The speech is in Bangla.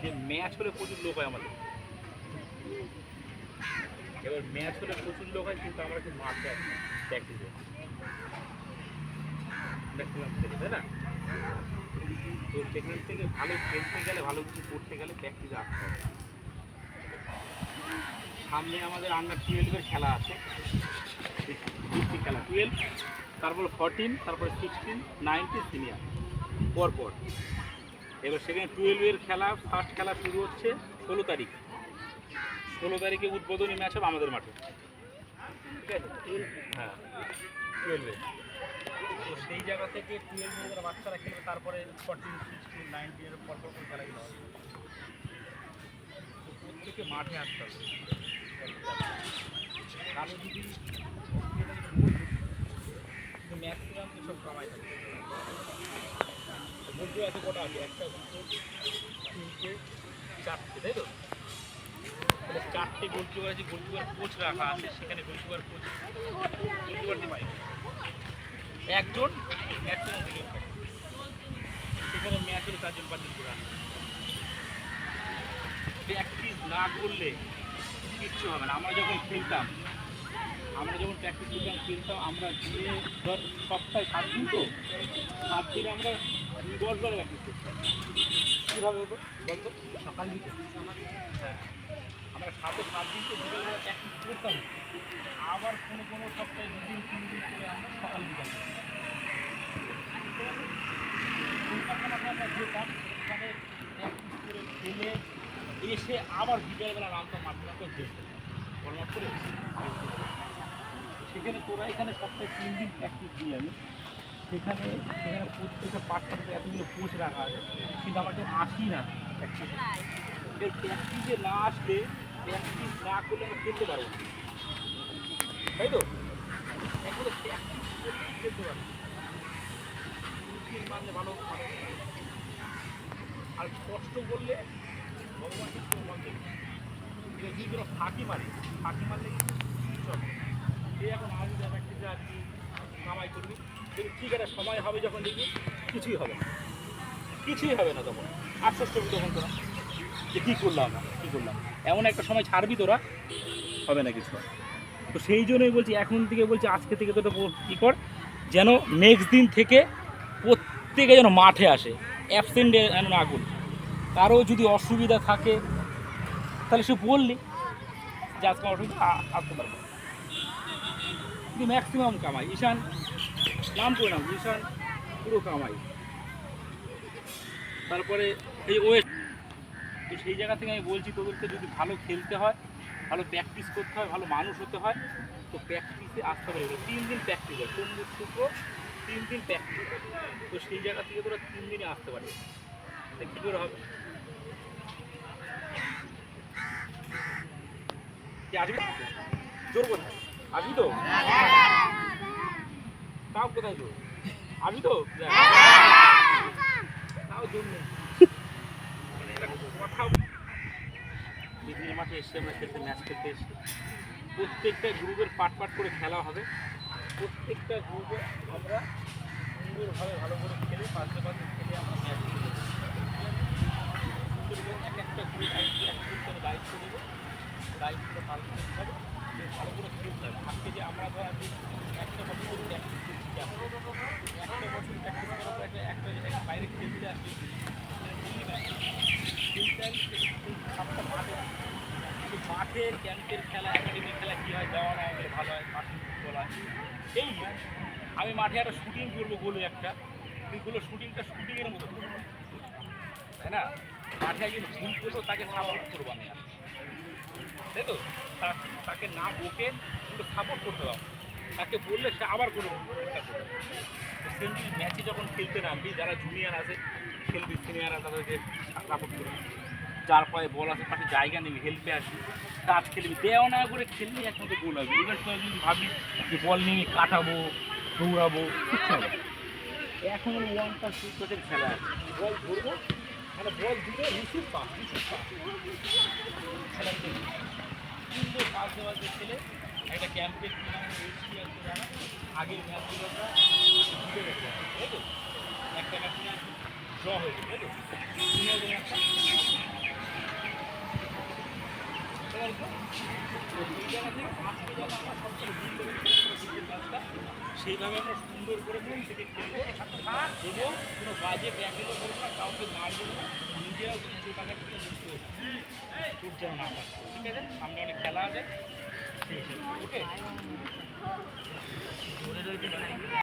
যে ম্যাচ হলে প্রচুর লোক হয় আমাদের। এবার ম্যাচ হলে প্রচুর লোক হয়, কিন্তু আমরা কিন্তু মাঠে প্র্যাকটিস ম্যাক্সিমাম খেলি তাই না? তো সেখান থেকে ভালো খেলতে গেলে, ভালো কিছু করতে গেলে প্র্যাকটিস আসতে হবে। সামনে আমাদের আন্ডার টুয়েলভের খেলা আছে। খেলা টুয়েলভ তারপর ফরটিন তারপর সিক্সটিন নাইনটিন সিনিয়র পরপর। এবার সেখানে টুয়েলভের খেলা ফার্স্ট খেলা শুরু হচ্ছে ষোলো তারিখ। ষোলো তারিখে উদ্বোধনী ম্যাচ হবে আমাদের মাঠে। ঠিক আছে? হ্যাঁ টুয়েলভে তো সেই জায়গা থেকে টুয়েলভে বাচ্চারা খেলবে, তারপরে ফোরটিন সিক্সটিন নাইনটিনের পর করে খেলাগুলো হবে। প্রত্যেকে মাঠে আসতে হবে। কারও যদি ম্যাক্সিমাম এসব কামাই থাকে। বলতে আছে কটা আছে? একটা তিনটে, চারটে, তাই তো? চারটে গোলকিপার আছে, গোলকিপার কোচ রাখা আছে, সেখানে গোলকিপার কোচ গোলকিপার পাই একজন একজন। সেখানে ম্যাচের চারজন, পাঁচজন করে প্র্যাকটিস না করলে কিচ্ছু হবে না। আমরা যখন খেলতাম আমরা যেমন প্র্যাকটিস করতাম খেলতাম আমরা দিয়ে ধর সপ্তাহে সাত দিন তো, সাত দিন আমরা দশ বার প্র্যাকটিস করতাম কীভাবে হতো বলতো? সকাল দিকে। আমরা সাথে সাত দিন তো বিকেলবেলা প্র্যাকটিস করতাম। আবার কোনো কোনো সপ্তাহে দু দিন, তিন দিন করে আমরা সকাল বিকাল। এসে আবার বিকেলবেলা নামতাম মাঠে খেলতে পরামর্শ করে সেখানে তোরা এখানে সপ্তাহে তিন দিন প্র্যাকটিস দিই আমি। সেখানে সেখানে প্রত্যেকটা পাঁচটা এতগুলো কোচ রাখা আছে। কিন্তু আমার যখন আসি না প্র্যাকটিসে না আসলে প্র্যাকটিস না করলে আমরা খেলতে পারব তাই তো? প্র্যাকটিস ভালো আর কষ্ট করলে ভগবান কিন্তু ফাঁকি মারে, ফাঁকি মারলে না। এই এখন আজ যা প্র্যাকটিসে আজকে কামাই করবি। ঠিক সময় হবে যখন দেখবি কিছুই হবে না। কিছুই হবে না তখন। আশ্বাস করবি তখন তোরা। যে কী করলাম আমরা, কী করলাম? এমন একটা সময় ছাড়বি তোরা, হবে না কিছু। তো সেই জন্যই বলছি, এখন থেকে বলছি, আজকে থেকে তোটা কী কর, যেন নেক্সট দিন থেকে প্রত্যেকে যেন মাঠে আসে অ্যাবসেন্টে যেন না করি কারও যদি অসুবিধা থাকে, তাহলে সে বললি যে আজকে অসুবিধা আসতে পারব না। কিন্তু ম্যাক্সিমাম কামাই। ঈশান নাম করে নাম ঈশান পুরো কামাই। তারপরে এই ওয়েস্ট তো সেই জায়গা থেকে আমি বলছি তোদেরকে যদি ভালো খেলতে হয় ভালো প্র্যাকটিস করতে হয় ভালো মানুষ হতে হয় তো প্র্যাকটিসে আসতে হবে। তিন দিন প্র্যাকটিস হয়। সোম বুধ, শুক্র তিন দিন প্র্যাকটিস তো সেই জায়গা থেকে তোরা তিন দিনে আসতে পারবে। তা কী করে হবে? আসবি? জোর কোথায় আসবি তো? তাও কোথায় তো? তাও মানে এটা কথা বিজলি মাঠে এসে আমরা খেলতে ম্যাচ খেলতে এসে প্রত্যেকটা গ্রুপের পাট পাট করে খেলা হবে। প্রত্যেকটা গ্রুপে আমরা সুন্দরভাবে ভালো করে খেলে পাশে পাশে খেলে আমরা ম্যাচ খেলে সুন্দরবন এক একটা গ্রুপ এক গ্রুপ করে দায়িত্ব দেবো দায়িত্বটা পালন করতে হবে। ভালো করে খেলতে হবে। আজকে যে আমরা ধর আজকে একটা বছর প্র্যাকটিস করছি কেন একটা বছর প্র্যাকটিস করার পর একটা একটা জায়গায় বাইরে খেলতে আসবে খেলতে আসবে সবটা মাঠে কিন্তু মাঠে ক্যাম্পের খেলা একাডেমির খেলা কী হয় দেওয়া না হলে ভালো হয় মাঠে ফুটবল হয় এই আমি মাঠে একটা শুটিং করব বলে একটা। কিন্তু শুটিংটা শুটিংয়ের মতো করব। তাই না? মাঠে একজন ভুল করল তাকে সাপোর্ট করব আমি তাই তো? তাকে না বকে, কিন্তু সাপোর্ট করতে হবে। তাকে বললে সে আবার কোনো ম্যাচে যখন খেলতে নামবি, যারা জুনিয়র আছে, খেলবি সিনিয়ররা তাদেরকে সাপোর্ট করবি যার পায়ে বল আছে পাশে জায়গা নেবি হেল্পে আসবি তার খেলবি। দেওয়া না করে খেললে একসাথে গোল হবে। এবার তোরা যদি ভাবি যে বল নিয়ে কাটাবো, দৌড়াবো। এখন ওয়ান টাচের খেলা আছে। বল ধরবো মানে বল দিলে রিসিভ পাস রিসিভ পাস খেলা খেলবি। সুন্দর পাস দেওয়ার যে একটা ক্যাম্পের আগের ম্যাচগুলো আমরা জিতে গেছিলাম তাই তো? একটা ম্যাচে ড্র হয়েছে করে ক্রিকেট সেইভাবে আমরা সুন্দর করে মন থেকে খেলব, এবং কোনো বাজে ব্যাকেলও করব না, কাউকে মারবো না, নিজেরাও কিন্তু হব। চোট যেন না ঠিক আছে? সামনে অনেক খেলা আছে। オッケー。